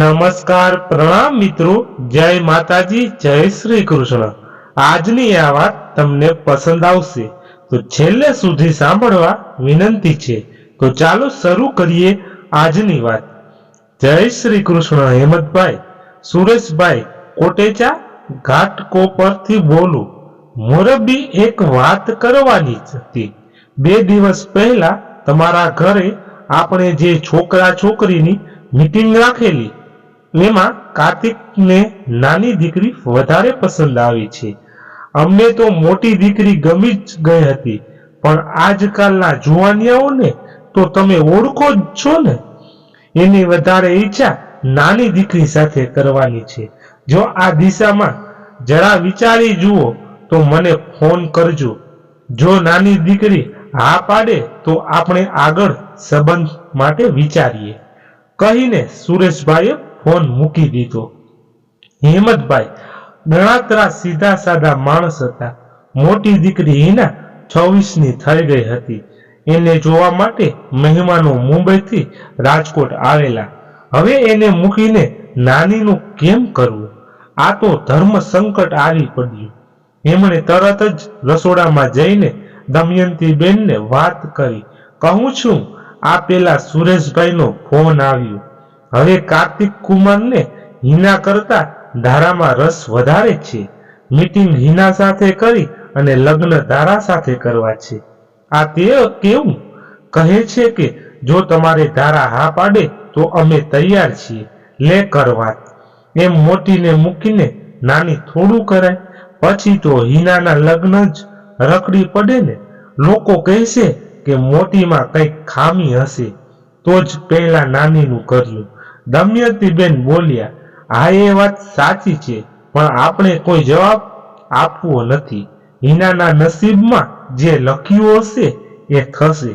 નમસ્કાર પ્રણામ મિત્રો, જય માતાજી, જય શ્રી કૃષ્ણ. આજની આ વાત તમને પસંદ આવશે. તો છેલ્લે સુધી સાંભળવા વિનંતી છે. તો ચાલો શરૂ કરીએ આજની વાત. જય શ્રી કૃષ્ણ, હેમંતભાઈ. સુરેશભાઈ, કોટેચા ઘાટકોપરથી બોલું. મોરબી એક વાત કરવાની હતી. બે દિવસ પહેલા તમારા ઘરે આપણે જે છોકરા છોકરીની મીટિંગ રાખેલી એમાં કાર્તિકને નાની દીકરી વધારે પસંદ આવી છે. અમને તો મોટી દીકરી ગમી જ ગઈ હતી, પણ આજકાલના જુવાનિયાઓને તો તમે ઓળખો જ છો ને? એની વધારે ઈચ્છા નાની દીકરી સાથે કરવાની છે. જો આ દિશામાં જરા વિચારી જુઓ, તો મને ફોન કરજો. જો નાની દીકરી હા પાડે, તો આપણે આગળ સંબંધ માટે વિચારીએ. કહીને સુરેશભાઈએ ફોન મૂકી દીધો. હિંમતભાઈ ગણાતરા સીધા સાધા માણસ હતા. મોટી દીકરી હિના છવ્વીસની થઈ ગઈ હતી. એને જોવા માટે મહેમાનો મુંબઈથી રાજકોટ આવેલા. હવે એને મૂકીને નાનીનું કેમ કરવું? આ તો ધર્મ સંકટ આવી પડ્યું. એમણે તરત જ રસોડામાં જઈને દમયંતી બેનને વાત કરી. કહું છું, આ પેલા સુરેશભાઈનો ફોન આવ્યો. હવે કાર્તિક કુમારને હિના કરતા ધારામાં રસ વધારે છે. મીટિંગ હિના સાથે કરી અને લગ્ન ધારા સાથે કરવા છે. આ તે કેવું? કહે છે કે જો તમારે ધારા હા પાડે તો અમે તૈયાર છીએ. લે કરવા એમ મોટીને મૂકીને નાની થોડું કરાય. પછી તો હિનાના લગ્ન જ રખડી પડે ને. લોકો કહેશે કે મોટીમાં કંઈક ખામી હશે. તો જ પહેલા નાનીનું કર્યું. દમયંતી બેન બોલ્યા, હા, એ વાત સાચી છે, પણ આપણે કોઈ જવાબ આપવો નથી. હિનાના નસીબમાં જે લખ્યું હશે, એ થશે.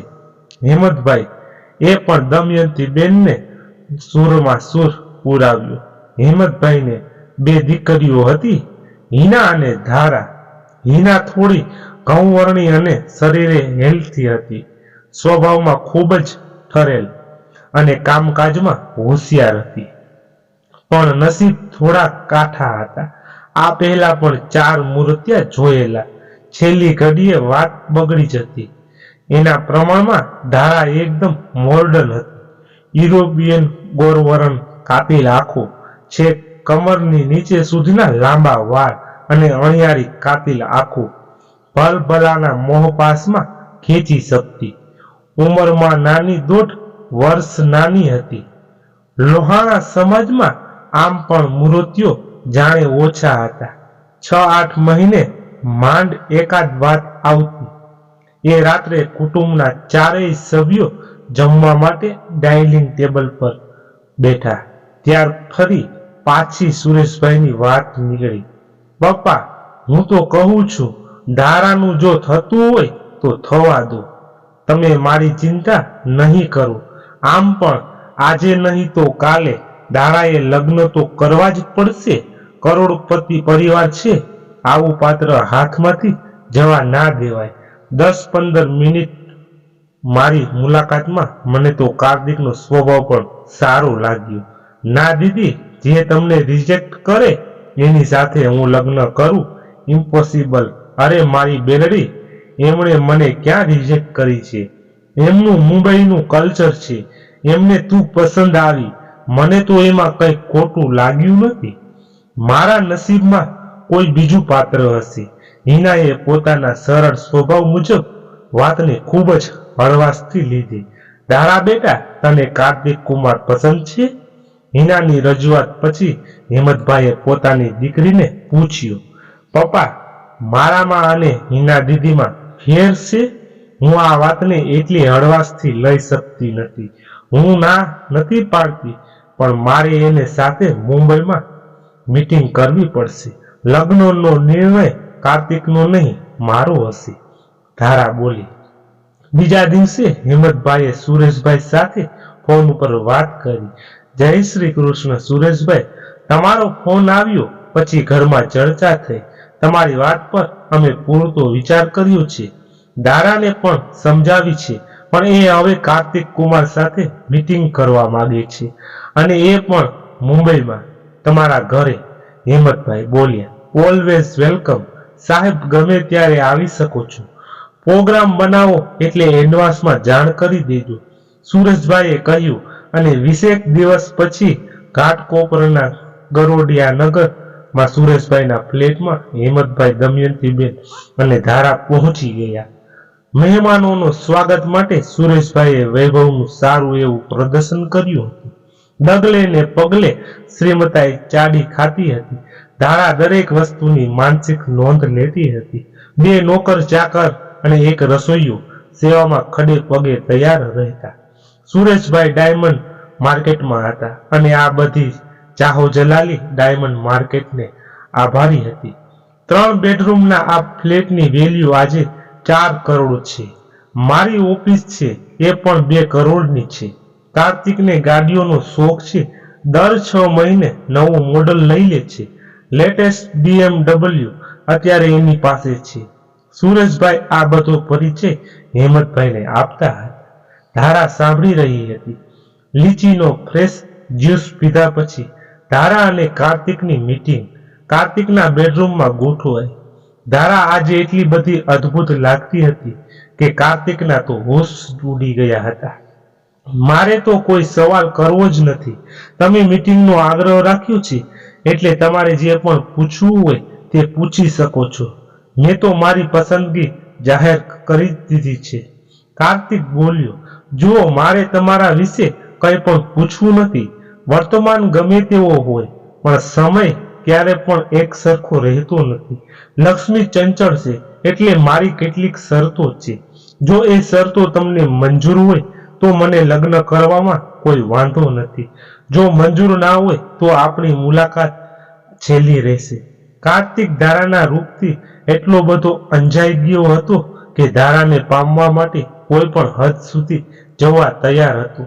હેમંતભાઈ, એ પણ દમયંતી બેનને સુરમાં સુર પુરાવ્યો. હેમંતભાઈને બે દીકરીઓ હતી, હિના અને ધારા. હિના થોડી ઘઉંવર્ણી અને શરીરે હેલ્થી હતી. સ્વભાવમાં ખૂબ જ ઠરેલ. અને કામકાજમાં હોશિયાર હતી. પણ નસીબ થોડા કાઠા હતા. આ પહેલા પણ ચાર મૂર્તિયા જોયેલા. છેલ્લી ઘડીએ વાત બગડી જતી. એના પ્રમાણમાં ધારા એકદમ મોર્ડન હતી. યુરોપિયન ગોરવરણ કાપેલ આખું છેક કમરની નીચે સુધીના લાંબા વાળ અને અણિયારી કાપી આખું ભલભલાના મોહપાસમાં ખેંચી શકતી. ઉંમરમાં નાની દોઢ વર્ષ નાની હતી. લોહાણા સમાજમાં આમ પણ મૂર્તિઓ જાણે ઓછા હતા. છ, આઠ મહિને માંડ એકાદ વાત આવતી. એ રાત્રે કુટુંબના ચારેય સભ્યો જમવા માટે ડાઇનિંગ ટેબલ પર બેઠા. ત્યાર ફરી પાછી સુરેશભાઈની વાત નીકળી. પપ્પા, હું તો કહું છું, ધારાનું જો થતું હોય તો થવા દો. તમે મારી ચિંતા નહીં કરો. આમ પણ આજે નહીં તો કાલે દારાએ લગ્ન તો કરવા જ પડશે. કરોડપતિ પરિવાર છે. આવું પાત્ર હાથમાંથી જવા ના દેવાય. દસ પંદર મિનિટ મારી મુલાકાતમાં મને તો કાર્તિકનો સ્વભાવ પણ સારો લાગ્યો. ના દીદી, જે તમને રિજેક્ટ કરે, એની સાથે હું લગ્ન કરું. ઇમ્પોસિબલ અરે મારી બેનડી, એમણે મને ક્યાં રિજેક્ટ કરી છે? એમનું મુંબઈનું કલ્ચર છે. એમને તું પસંદ આવી. મને તો એમાં કંઈ ખોટું લાગ્યું નથી. મારા નસીબમાં કોઈ બીજું પાત્ર હશે. હિનાએ પોતાના સરળ સ્વભાવ મુજબ વાતને ખૂબ જ હળવાશથી લીધી. દારા બેટા, તને કાર્તિક કુમાર પસંદ છે? હિનાની રજૂઆત પછી હિંમતભાઈએ પોતાની દીકરીને પૂછ્યું, પપ્પા, મારામાં અને હિના દીદીમાં ફેર છે? હું આ વાતને એટલી હળવાશથી લઈ શકતી નથી. હું ના નથી પાડતી, પણ મારે એને સાથે મુંબઈમાં મીટિંગ કરવી પડશે. લગ્નનો નિર્ણય કાર્તિકનો નહીં, મારો હશે. ધારા બોલી. બીજા દિવસે હિંમતભાઈએ સુરેશભાઈ સાથે ફોન ઉપર વાત કરી. જય શ્રી કૃષ્ણ સુરેશભાઈ, તમારો ફોન આવ્યો, પછી ઘરમાં ચર્ચા થઈ. તમારી વાત પર અમે પૂરતો વિચાર કર્યો છે. દારાને પણ સમજાવી છે. પણ એ હવે કાર્તિક કુમાર સાથે મીટિંગ કરવા માંગે છે. અને એ પણ મુંબઈમાં તમારા ઘરે. હિંમતભાઈ બોલ્યા ઓલવેઝ વેલકમ સાહેબ, ગમે ત્યારે આવી શકો છો. પ્રોગ્રામ બનાવો એટલે એડવાન્સમાં જાણ કરી દેજો. સુરેશભાઈએ કહ્યું, અને વીસેક દિવસ પછી ઘાટકોપરના ગરોડિયા નગરમાં સુરેશભાઈના ફ્લેટમાં હિંમતભાઈ દમયંતીબેન અને ધારા પહોંચી ગયા. મહેમાનોનો સ્વાગત માટે સુરેશભાઈએ વૈભવનું સારું એવું પ્રદર્શન કર્યું હતું. ડગલે ને પગલે શ્રીમતાએ ચાડી ખાતી હતી. ધારા દરેક વસ્તુની માનસિક નોંધ લેતી હતી. બે નોકર ચાકર અને એક રસોઈયો સેવામાં ખડે પગે તૈયાર રહેતા. સુરેશભાઈ ડાયમંડ માર્કેટમાં હતા અને આ બધી ચાહો જલાલી ડાયમંડ માર્કેટને આભારી હતી. ત્રણ બેડરૂમના આ ફ્લેટની વેલ્યુ આજે ચાર કરોડ છે. મારી ઓફિસ છે એ પણ બે કરોડની છે. કાર્તિકને ગાડીઓનો શોખ છે. દર છ મહિને નવું મોડલ લઈ લે છે. લેટેસ્ટ બીએમડબલ્યુ અત્યારે એની પાસે છે. સુરેશભાઈ આ બધો પરિચય હેમંતભાઈને આપતા હતા. ધારા સાંભળી રહી હતી. લીચીનો ફ્રેશ જ્યુસ પીધા પછી ધારા અને કાર્તિકની મીટિંગ કાર્તિકના બેડરૂમમાં ગોઠવાઈ. ધારા આજે એટલી બધી અદ્ભુત લાગતી હતી કે કાર્તિકના તો હોશ ઉડી ગયા હતા. મારે તો કોઈ સવાલ કરવો જ નથી. તમે મીટિંગનો આગ્રહ રાખ્યો છે? એટલે તમારે જે પણ પૂછવું હોય તે પૂછી શકો છો. મેં તો મારી પસંદગી જાહેર કરી દીધી છે. કાર્તિક બોલ્યો જુઓ મારે તમારા વિશે કંઈ પણ પૂછવું નથી, વર્તમાન ગમે તેવો હોય, પણ સમય ક્યારે પણ એક સરખો રહેતો નથી. લક્ષ્મી ચંચળ છે, એટલે મારી કેટલીક શરતો છે. જો એ શરતો તમને મંજૂર હોય, તો મને લગ્ન કરવામાં કોઈ વાંધો નથી. જો મંજૂર ના હોય, તો આપણી મુલાકાત છેલ્લી રહેશે. કાર્તિક ધારાના રૂપથી એટલો બધો અંજાઈ ગયો હતો કે ધારાને પામવા માટે કોઈ પણ હદ સુધી જવા તૈયાર હતો.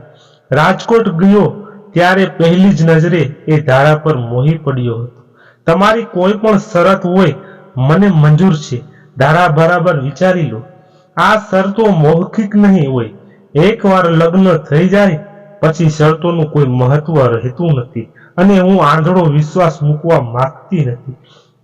રાજકોટ ગયો, ત્યારે પહેલી જ નજરે એ ધારા પર મોહી પડ્યો હતો. તમારી કોઈ પણ શરત હોય, મને મંજૂર છે. ધારા બરાબર વિચારી લો. આ શરતો મૌખિક નહીં હોય. એકવાર લગ્ન થઈ જાય, પછી શરતોનું કોઈ મહત્વ રહેતું નથી અને હું આંધળો વિશ્વાસ મૂકવા માંગતી નથી.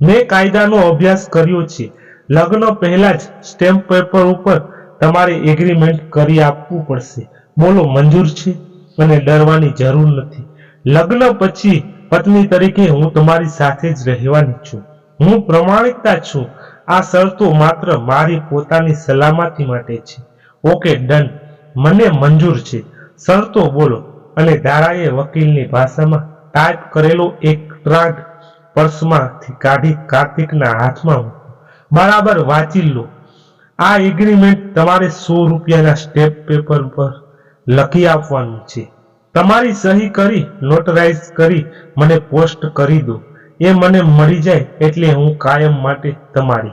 મેં કાયદાનો અભ્યાસ કર્યો છે. લગ્ન પહેલા જ સ્ટેમ્પ પેપર ઉપર તમારે એગ્રીમેન્ટ કરી આપવું પડશે. બોલો, મંજૂર છે? અને ડરવાની જરૂર નથી. લગ્ન પછી પત્ની તરીકે હું તમારી સાથે જ રહેવાની છું. હું પ્રમાણિકતા છું. આ શરતો માત્ર મારી પોતાની સલામતી માટે છે. Okay, done. મને મંજૂર છે. શરતો બોલો અને દારાએ વકીલની ભાષામાં ટાઈપ કરેલો એક ટ્રાગ પર્સમાંથી કાઢી કાર્તિકના હાથમાં બરાબર વાંચી લો. આ એગ્રીમેન્ટ તમારે સો રૂપિયાના સ્ટેપ પેપર પર લખી આપવાનું છે. તમારી સહી કરી નોટરાઇઝ કરી, મને પોસ્ટ કરી દો. એ મને મળી જાય એટલે હું કાયમ માટે તમારી.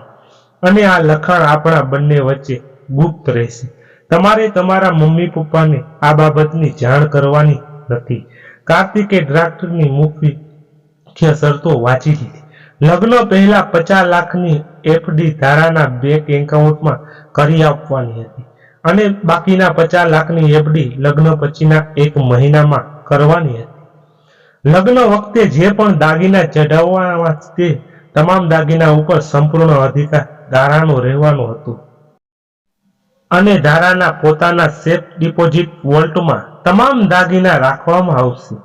અને આ લખાણ આપણા બંને વચ્ચે ગુપ્ત રહેશે. તમારે તમારા મમ્મી પપ્પાને આ બાબતની જાણ કરવાની નથી. કાર્તિકે ડ્રાફ્ટની મુખ્ય મુખ્ય શરતો વાંચી લીધી. લગ્ન પહેલા પચાસ લાખની એફડી ધારાના બેંક એકાઉન્ટમાં કરી આપવાની હતી. અને બાકીના પચાસ લાખની એફડી લગ્ન પછીના એક મહિનામાં કરવાની હતી. લગ્ન વખતે જે પણ દાગીના ચઢાવવા તે તમામ દાગીના ઉપર સંપૂર્ણ અધિકાર ધારાનો રહેવાનો હતો. અને ધારાના પોતાના સેફ ડિપોઝિટ વોલ્ટમાં તમામ દાગીના રાખવામાં આવશે.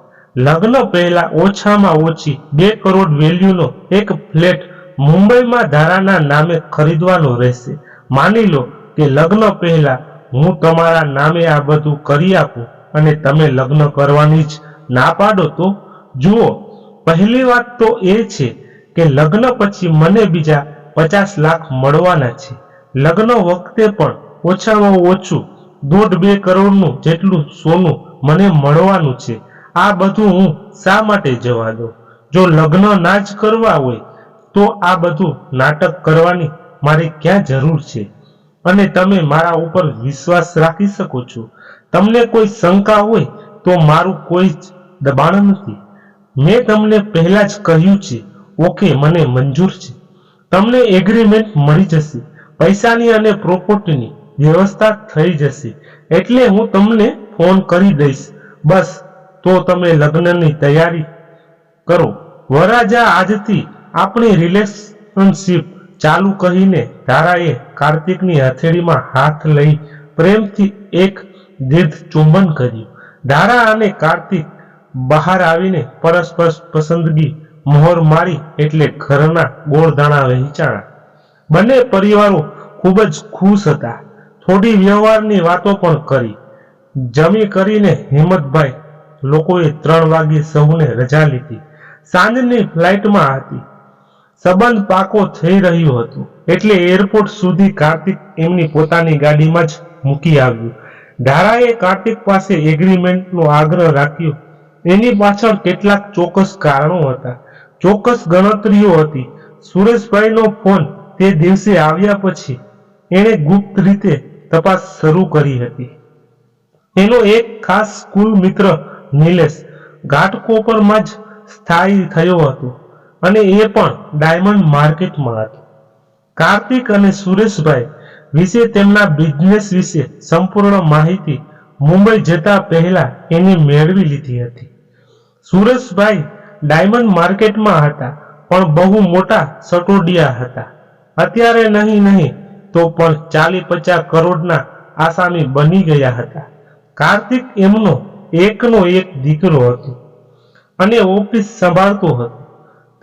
લગ્ન પહેલા ઓછામાં ઓછી બે કરોડ વેલ્યુનો એક ફ્લેટ મુંબઈમાં ધારાના નામે ખરીદવાનો રહેશે. માની લો કે લગ્ન પહેલા હું તમારા નામે આ બધું કરી આપું અને તમે લગ્ન કરવાની જ ના પાડો તો? જુઓ, પહેલી વાત તો એ છે કે લગ્ન પછી મને બીજા પચાસ લાખ મળવાના છે. લગ્ન વખતે પણ ઓછામાં ઓછું દોઢ બે કરોડનું જેટલું સોનું મને મળવાનું છે. આ બધું હું શા માટે જવા દઉં? જો લગ્ન ના જ કરવા હોય તો આ બધું નાટક કરવાની મારે ક્યાં જરૂર છે? અને તમે મારા ઉપર વિશ્વાસ રાખી શકો છો. તમને કોઈ શંકા હોય તો મારું કોઈ જ દબાણ નથી. મેં તમને પહેલા જ કહ્યું છે, ઓકે, મને મંજૂર છે. તમને એગ્રીમેન્ટ મળી જશે. પૈસાની અને પ્રોપર્ટીની વ્યવસ્થા થઈ જશે. એટલે હું તમને ફોન કરી દઈશ. બસ, તો તમે લગ્નની તૈયારી કરો. વરાજા આજથી આપણી રિલેશનશીપ ચાલુ કહીને ધારાએ કાર્તિકની હથેળીમાં હાથ લઈ પ્રેમથી એક દીર્ઘ ચુંબન કર્યું. ધારા અને કાર્તિક બહાર આવીને પરસ્પર પસંદગી મોહર મારી એટલે ઘરના ગોળધાણા વહેંચાણા. બંને પરિવારો ખૂબ જ ખુશ હતા. થોડી વ્યવહારની વાતો પણ કરી. જમી કરીને હિંમતભાઈ લોકોએ ત્રણ વાગે સૌને રજા લીધી. સાંજની ફ્લાઇટમાં હતી. સંબંધ પાકો થઈ રહ્યું હતું. એટલે એરપોર્ટ સુધી કાર્તિક એમની પોતાની ગાડીમાં જ મૂકી આવ્યું. ધારાએ કાર્તિક પાસે એગ્રીમેન્ટનો આગ્રહ રાખ્યો. એની પાછળ કેટલાક ચોક્કસ કારણો હતા. ચોક્કસ ગણતરીઓ હતી. સુરેશભાઈનો ફોન તે દિવસે આવ્યા પછી એણે ગુપ્ત રીતે તપાસ શરૂ કરી હતી. એનો એક ખાસ સ્કૂલ મિત્ર નિલેશ ઘાટકોપરમાં જ સ્થાયી થયો હતો. અને એ પણ ડાયમંડ માર્કેટમાં હતી. કાર્તિક અને સુરેશભાઈ વિશે તેમના બિઝનેસ વિશે સંપૂર્ણ માહિતી મુંબઈ જતા પહેલા એની મેળવી લીધી હતી. સુરેશભાઈ ડાયમંડ માર્કેટમાં હતા, પણ બહુ મોટા સટોડિયા હતા. અત્યારે નહીં નહીં તો પણ ચાલી પચાસ કરોડના આસામી બની ગયા હતા. કાર્તિક એમનો એકનો એક દીકરો હતો અને ઓફિસ સંભાળતો હતો.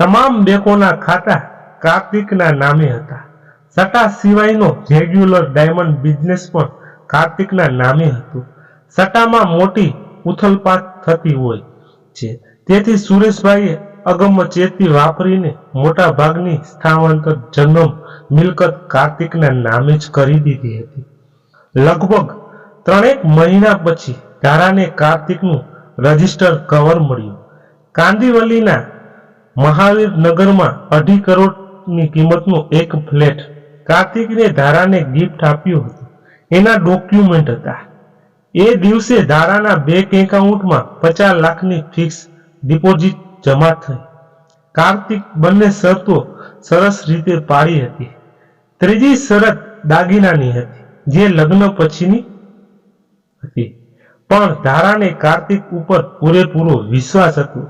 તમામ બેકોના ખાતા કાર્તિકના નામે હતા. સટા સિવાયનો રેગ્યુલર ડાયમંડ બિઝનેસ પણ કાર્તિકના નામે હતો. સટામાં મોટી ઉથલપાથ થતી હોય છે. તેથી સુરેશભાઈએ અગમચેતી વાપરીને મોટા ભાગની સ્થાનાંતર જન્મ મિલકત કાર્તિકના નામે જ કરી દીધી હતી. લગભગ ત્રણેક મહિના પછી ધારાને કાર્તિકનું રજિસ્ટર કવર મળ્યું. કાંદીવલીના મહાવીર નગરમાં અઢી કરોડની કિંમતનો એક ફ્લેટ કાર્તિકને ધારાને ગિફ્ટ આપ્યું હતું. એના ડોક્યુમેન્ટ હતા. એ દિવસે ધારાના બેંક એકાઉન્ટમાં પચાસ લાખની ફિક્સ ડિપોઝિટ જમા થઈ. કાર્તિક બંને શરતો સરસ રીતે પાડી હતી. ત્રીજી શરત દાગીનાની હતી, જે લગ્ન પછીની હતી. પણ ધારાને કાર્તિક ઉપર પૂરેપૂરો વિશ્વાસ હતો.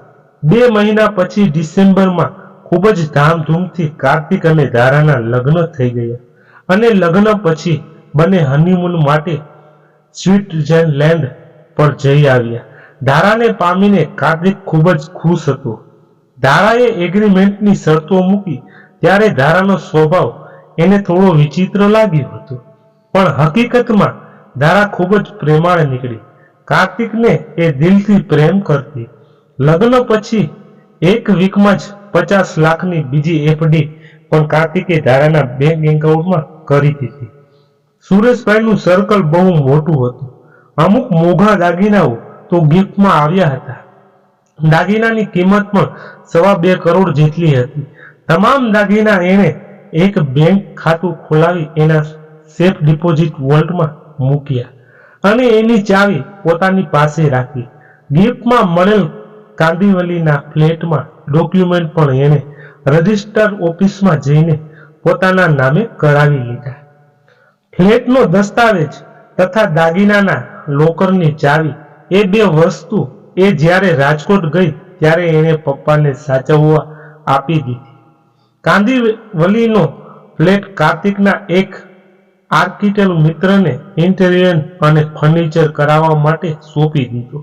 બે મહિના પછી ડિસેમ્બરમાં ખૂબ જ ધામધૂમથી કાર્તિક અને ધારાના લગ્ન થઈ ગયા. અને લગ્ન પછી બંને હનીમૂન માટે સ્વિટરલેન્ડ પર જઈ આવ્યા. ધારાને પામીને કાર્તિક ખૂબ જ ખુશ હતો. ધારાએ એગ્રીમેન્ટની શરતો મૂકી ત્યારે ધારાનો સ્વભાવ એને થોડો વિચિત્ર લાગ્યો હતો. પણ હકીકતમાં ધારા ખૂબ જ પ્રેમાળ નીકળી. કાર્તિકને એ દિલથી પ્રેમ કરતી. લગ્ન પછી એક વીકમાં જ પચાસ લાખની બીજી એફડી પણ કાર્તિકે ધારાના બેંક એકાઉન્ટમાં કરી દીધી. સુરેશભાઈનું સર્કલ બહુ મોટું હતું. અમુક મોઘા દાગીનાઓ તો ગિફ્ટમાં આવ્યા હતા. દાગીનાની કિંમત પણ સવા બે કરોડ જેટલી હતી. તમામ દાગીના એણે એક બેંક ખાતું ખોલાવી એના સેફ ડિપોઝિટ વોલ્ટમાં મૂક્યા અને એની ચાવી પોતાની પાસે રાખી. ગિફ્ટમાં મળેલ કાંદીવલીના ફ્લેટમાં ડોક્યુમેન્ટ પણ એણે રજિસ્ટર ઓફિસમાં જઈને પોતાના નામે કરાવી લીધા. ફ્લેટનો દસ્તાવેજ તથા દાગીનાના લોકરની ચાવી એ બે વસ્તુ એ જ્યારે રાજકોટ ગઈ ત્યારે એણે પપ્પાને સાચવવા આપી દીધી. કાંદીવલીનો ફ્લેટ કાર્તિકના એક આર્કિટેક્ટ મિત્રને ઇન્ટેરિયર અને ફર્નિચર કરાવવા માટે સોંપી દીધો.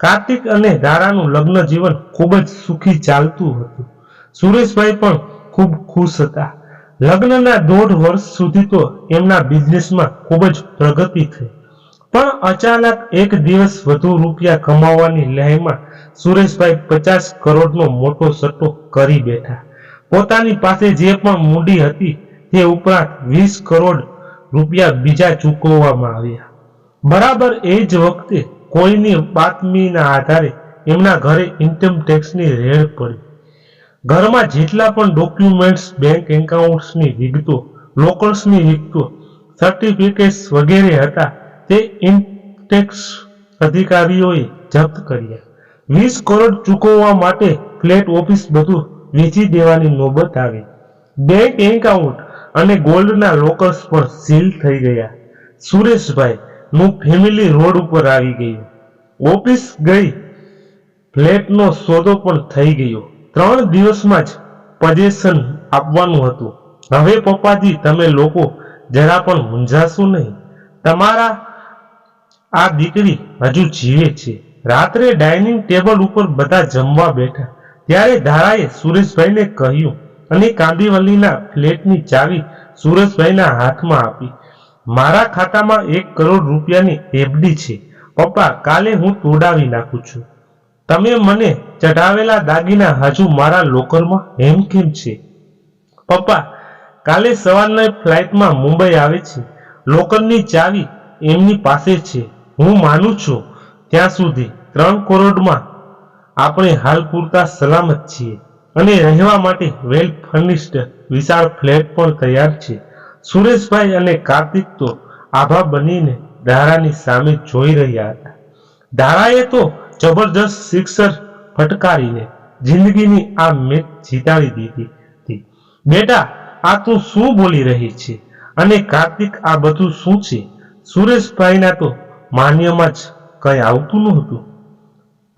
કાર્તિક અને ધારાનું લગ્ન જીવન ખૂબ જ સુખી ચાલતું હતું. સુરેશભાઈ પણ ખૂબ ખુશ હતા. લગ્નના દોઢ વર્ષ સુધી તો એમના બિઝનેસમાં ખૂબ જ પ્રગતિ થઈ. પણ અચાનક એક દિવસ વધુ રૂપિયા કમાવાની લહેમાં સુરેશભાઈ પચાસ કરોડનો મોટો સટ્ટો કરી બેઠા. પોતાની પાસે જે પણ મૂડી હતી તે ઉપરાંત વીસ કરોડ રૂપિયા બીજા ચૂકવવામાં આવ્યા. બરાબર એ જ વખતે કોઈની બાતમીના આધારે એમના ઘરે ઇન્કમ ટેક્સની રેડ પડી. ઘરમાં જેટલા પણ ડોક્યુમેન્ટ્સ બેંક એકાઉન્ટ્સની વિગતો લોકલ્સની વિગતો સર્ટિફિકેટ્સ વગેરે હતા, તે ઇન્ટેક્સ અધિકારીઓએ જપ્ત કર્યા. વીસ કરોડ ચૂકવવા માટે ફ્લેટ ઓફિસ બધું વેચી દેવાની નોબત આવી. બેંક એકાઉન્ટ અને ગોલ્ડના લોકર્સ પણ સીલ થઈ ગયા. સુરેશભાઈ નું ફેમિલી રોડ ઉપર આવી ગયું. ઓફિસ ગઈ, ફ્લેટનો સોદો પણ થઈ ગયો. ત્રણ દિવસમાં જ પજેશન આપવાનું હતું. હવે પપ્પાજી, તમે લોકો જરા પણ મૂંઝાશો નહીં. તમારા આ દીકરી હજુ જીવે છે. રાત્રે ડાઇનિંગ ટેબલ ઉપર બધા જમવા બેઠા. ત્યારે ધારાએ સુરેશભાઈને કહ્યું અને કાંદીવલીના ફ્લેટની ચાવી સુરેશભાઈના હાથમાં આપી. મારા ખાતામાં એક કરોડ રૂપિયાની એફડી છે. પપ્પા, કાલે હું તોડાવી નાખું છું. તમે મને ચઢાવેલા દાગીના હજુ મારા લોકરમાં હેમખેમ છે? પપ્પા, કાલે સવારના ફ્લાઇટમાં મુંબઈ આવે છે. લોકરની ચાવી એમની પાસે છે. હું માનું છું, ત્યાં સુધી ત્રણ કરોડમાં આપણે હાલ પૂરતા સલામત છીએ અને રહેવા માટે વેલ ફર્નિશ્ડ વિશાળ ફ્લેટ પણ તૈયાર છે. સુરેશભાઈ અને કાર્તિક તો આભા બનીને ધારાની સામે જોઈ રહ્યા હતા. ધારાએ તો જબરજસ્ત સિક્સર ફટકારીને જિંદગીની આ મેચ જીતાડી દીધી હતી. બેટા, આ તું શું બોલી રહી છે? અને કાર્તિક, આ બધું શું છે? સુરેશભાઈના તો માન્યમાં જ કઈ આવતું નહોતું.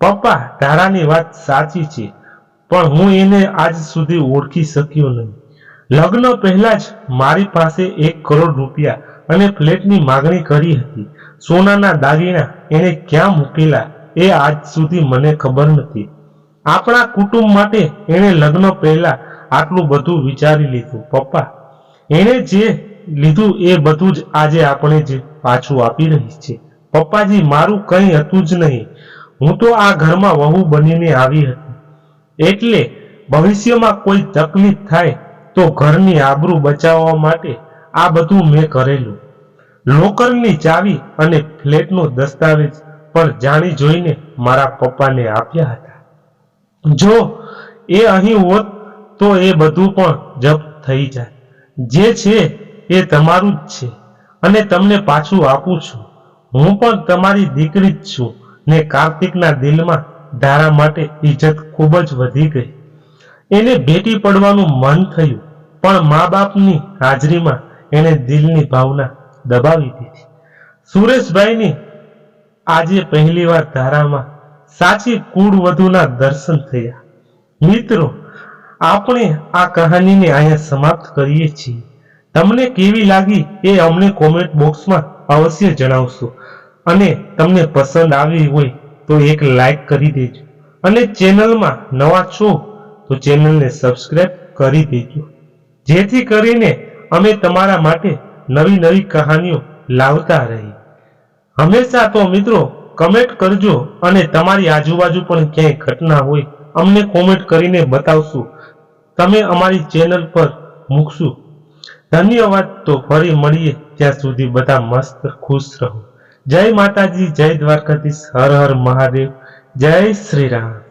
પપ્પા, ધારાની વાત સાચી છે, પણ હું એને આજ સુધી ઓળખી શક્યો નહીં લગ્ન પહેલા જ મારી પાસે એક કરોડ રૂપિયા અને ફ્લેટની માગણી કરી હતી. સોનાના દાગીના એને ક્યાં મૂકેલા એ આજ સુધી મને ખબર નથી. આપણા કુટુંબ માટે એણે લગ્ન પહેલા આટલું બધું વિચારી લીધું. પપ્પા, એણે જે લીધું એ બધું જ આજે આપણે જ પાછું આપી રહી છે. પપ્પાજી, મારું કંઈ હતું જ નહીં. હું તો આ ઘરમાં વહુ બનીને આવી હતી. એટલે ભવિષ્યમાં કોઈ તકલીફ થાય તો ઘરની આબરૂ બચાવવા માટે આ બધું મેં કરેલું. લોકરની ચાવી અને ફ્લેટનો દસ્તાવેજ પણ જાણી જોઈને મારા પપ્પાને આપ્યા હતા. જો એ અહીં હોત તો એ બધું પણ જપ્ત થઈ જાય. જે છે એ તમારું જ છે અને તમને પાછું આપું છું. હું પણ તમારી દીકરી જ છું ને કાર્તિકના દિલમાં ધારા માટે ઇજ્જત ખૂબ જ વધી ગઈ. એને ભેટી પડવાનું મન થયું. પણ મા બાપની હાજરીમાં એણે દિલની ભાવના દબાવી દીધી. સુરેશભાઈની આજે પહેલીવાર ધારામાં સાચી કુળવધુના દર્શન થયા. મિત્રો, આપણે આ કહાનીને અહીંયા સમાપ્ત કરીએ છીએ. તમને કેવી લાગી એ અમને કોમેન્ટ બોક્સમાં અવશ્ય જણાવશો. અને તમને પસંદ આવી હોય તો એક લાઈક કરી દેજો. અને ચેનલમાં નવા છો તો ચેનલને સબસ્ક્રાઈબ કરી દેજો. જેથી કરીને અમે તમારા માટે નવી નવી કહાનીઓ લાવતા રહી. હંમેશા તો મિત્રો કમેન્ટ કરજો અને તમારી આજુબાજુ પણ ક્યાંય ઘટના હોય, અમને કોમેન્ટ કરીને બતાવશું. તમે અમારી ચેનલ પર મૂકશું. ધન્યવાદ, તો ફરી મળીએ ત્યાં સુધી બધા મસ્ત, ખુશ રહો. જય માતાજી, જય દ્વારકાધીશ, હર હર મહાદેવ, જય શ્રી રામ.